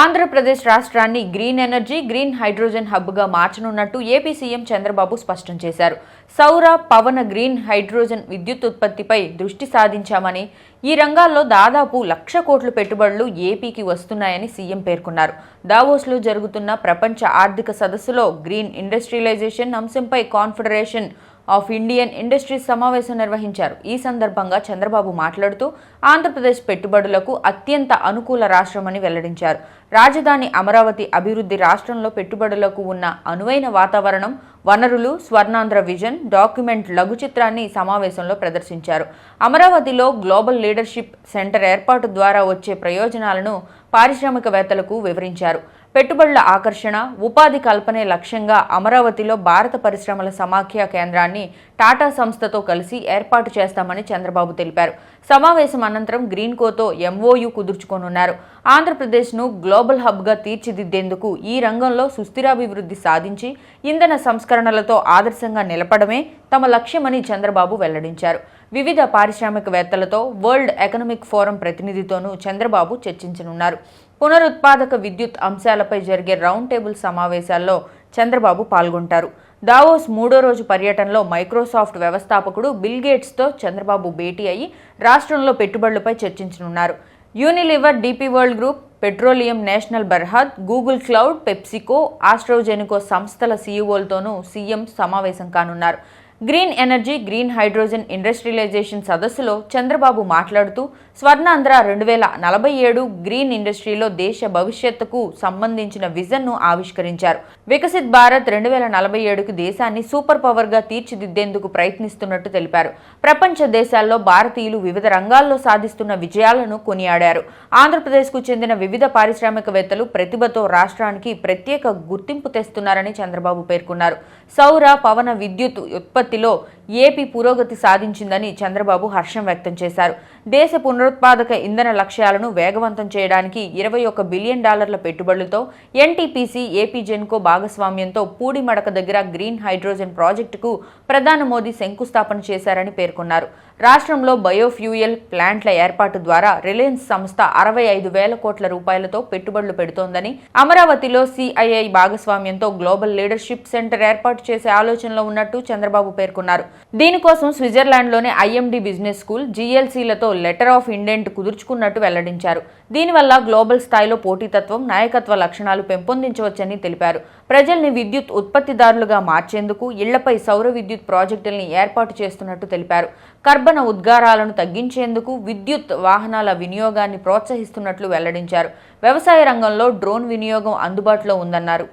ఆంధ్రప్రదేశ్ రాష్ట్రాన్ని green energy green hydrogen హబ్గా మార్చనున్నట్టు AP CM Chandrababu స్పష్టం చేశారు. సౌర పవన గ్రీన్ హైడ్రోజన్ విద్యుత్ ఉత్పత్తిపై దృష్టి సాధించామని ఈ రంగాల్లో దాదాపు లక్ష కోట్ల పెట్టుబడులు ఏపీకి వస్తున్నాయని సీఎం పేర్కొన్నారు. దావోస్లో జరుగుతున్న ప్రపంచ ఆర్థిక సదస్సులో గ్రీన్ ఇండస్ట్రియలైజేషన్ అంశంపై కాన్ఫెడరేషన్ ఆఫ్ ఇండియన్ ఇండస్ట్రీస్ సమావేశం నిర్వహించారు. ఈ సందర్భంగా చంద్రబాబు మాట్లాడుతూ ఆంధ్రప్రదేశ్ పెట్టుబడులకు అత్యంత అనుకూల రాష్ట్రమని వెల్లడించారు. రాజధాని అమరావతి అభివృద్ధి రాష్ట్రంలో పెట్టుబడులకు ఉన్న అనువైన వాతావరణం వనరులు స్వర్ణాంధ్ర విజన్ డాక్యుమెంట్ లఘు చిత్రాన్ని సమావేశంలో ప్రదర్శించారు. అమరావతిలో గ్లోబల్ లీడర్షిప్ సెంటర్ ఏర్పాటు ద్వారా వచ్చే ప్రయోజనాలను పారిశ్రామికవేత్తలకు వివరించారు. పెట్టుబడుల ఆకర్షణ ఉపాధి కల్పనే లక్ష్యంగా అమరావతిలో భారత పరిశ్రమల సమాఖ్య కేంద్రాన్ని టాటా సంస్థతో కలిసి ఏర్పాటు చేస్తామని చంద్రబాబు తెలిపారు. సమావేశం అనంతరం గ్రీన్ కోతో ఎంఓయు కుదుర్చుకోనున్నారు. ఆంధ్రప్రదేశ్ను గ్లోబల్ హబ్గా తీర్చిదిద్దేందుకు ఈ రంగంలో సుస్థిరాభివృద్ధి సాధించి ఇంధన సంస్కరణలతో ఆదర్శంగా నిలపడమే తమ లక్ష్యమని చంద్రబాబు వెల్లడించారు. వివిధ పారిశ్రామికవేత్తలతో వరల్డ్ ఎకనామిక్ ఫోరం ప్రతినిధితోనూ చంద్రబాబు చర్చించనున్నారు. పునరుత్పాదక విద్యుత్ అంశాలపై జరిగే రౌండ్ టేబుల్ సమావేశాల్లో చంద్రబాబు పాల్గొంటారు. దావోస్ మూడో రోజు పర్యటనలో మైక్రోసాఫ్ట్ వ్యవస్థాపకుడు బిల్ గేట్స్తో చంద్రబాబు భేటీ అయి రాష్ట్రంలో పెట్టుబడులపై చర్చించనున్నారు. Unilever DP world group petroleum national Berhad Google cloud PepsiCo AstraZeneca సంస్థల సీఈఓలతోనూ సీఎం సమావేశం కానున్నారు. Green energy green hydrogen industrialisation సదస్సులో చంద్రబాబు మాట్లాడుతూ స్వర్ణాంధ్ర రెండు వేల నలభై ఏడు గ్రీన్ ఇండస్ట్రీలో దేశ భవిష్యత్తుకు సంబంధించిన విజన్ను ఆవిష్కరించారు. వికసిత్ భారత్ రెండు వేల నలభై ఏడుకు దేశాన్ని సూపర్ పవర్గా తీర్చిదిద్దేందుకు ప్రయత్నిస్తున్నట్టు తెలిపారు. ప్రపంచ దేశాల్లో భారతీయులు వివిధ రంగాల్లో సాధిస్తున్న విజయాలను కొనియాడారు. ఆంధ్రప్రదేశ్కు చెందిన వివిధ పారిశ్రామికవేత్తలు ప్రతిభతో రాష్ట్రానికి ప్రత్యేక గుర్తింపు తెస్తున్నారని చంద్రబాబు పేర్కొన్నారు. సౌర పవన విద్యుత్ ఉత్పత్తి ఉత్పత్తిలో ఏపీ పురోగతి సాధించిందని చంద్రబాబు హర్షం వ్యక్తం చేశారు. దేశ పునరుత్పాదక ఇంధన లక్ష్యాలను వేగవంతం చేయడానికి ఇరవై ఒక్క బిలియన్ డాలర్ల పెట్టుబడులతో ఎన్టీపీసీ ఏపీ జెన్కో భాగస్వామ్యంతో పూడిమడక దగ్గర గ్రీన్ హైడ్రోజన్ ప్రాజెక్టుకు ప్రధాని మోదీ శంకుస్థాపన చేశారని పేర్కొన్నారు. రాష్ట్రంలో బయోఫ్యూయల్ ప్లాంట్ల ఏర్పాటు ద్వారా రిలయన్స్ సంస్థ అరవై ఐదు వేల కోట్ల రూపాయలతో పెట్టుబడులు పెడుతోందని అమరావతిలో సిఐఐ భాగస్వామ్యంతో గ్లోబల్ లీడర్షిప్ సెంటర్ ఏర్పాటు చేసే ఆలోచనలో ఉన్నట్టు చంద్రబాబు పేర్కొన్నారు. దీనికోసం స్విట్జర్లాండ్లోని ఐఎండి బిజినెస్ స్కూల్ జీఎల్సీలతో లెటర్ ఆఫ్ ఇండెంట్ కుదుర్చుకున్నట్టు వెల్లడించారు. దీనివల్ల గ్లోబల్ స్థాయిలో పోటీతత్వం నాయకత్వ లక్షణాలు పెంపొందించవచ్చని తెలిపారు. ప్రజల్ని విద్యుత్ ఉత్పత్తిదారులుగా మార్చేందుకు ఇళ్ళపై సౌర విద్యుత్ ప్రాజెక్టుల్ని ఏర్పాటు చేస్తున్నట్టు తెలిపారు. కర్బన ఉద్గారాలను తగ్గించేందుకు విద్యుత్ వాహనాల వినియోగాన్ని ప్రోత్సహిస్తున్నట్లు వెల్లడించారు. వ్యవసాయ రంగంలో డ్రోన్ వినియోగం అందుబాటులో ఉందన్నారు.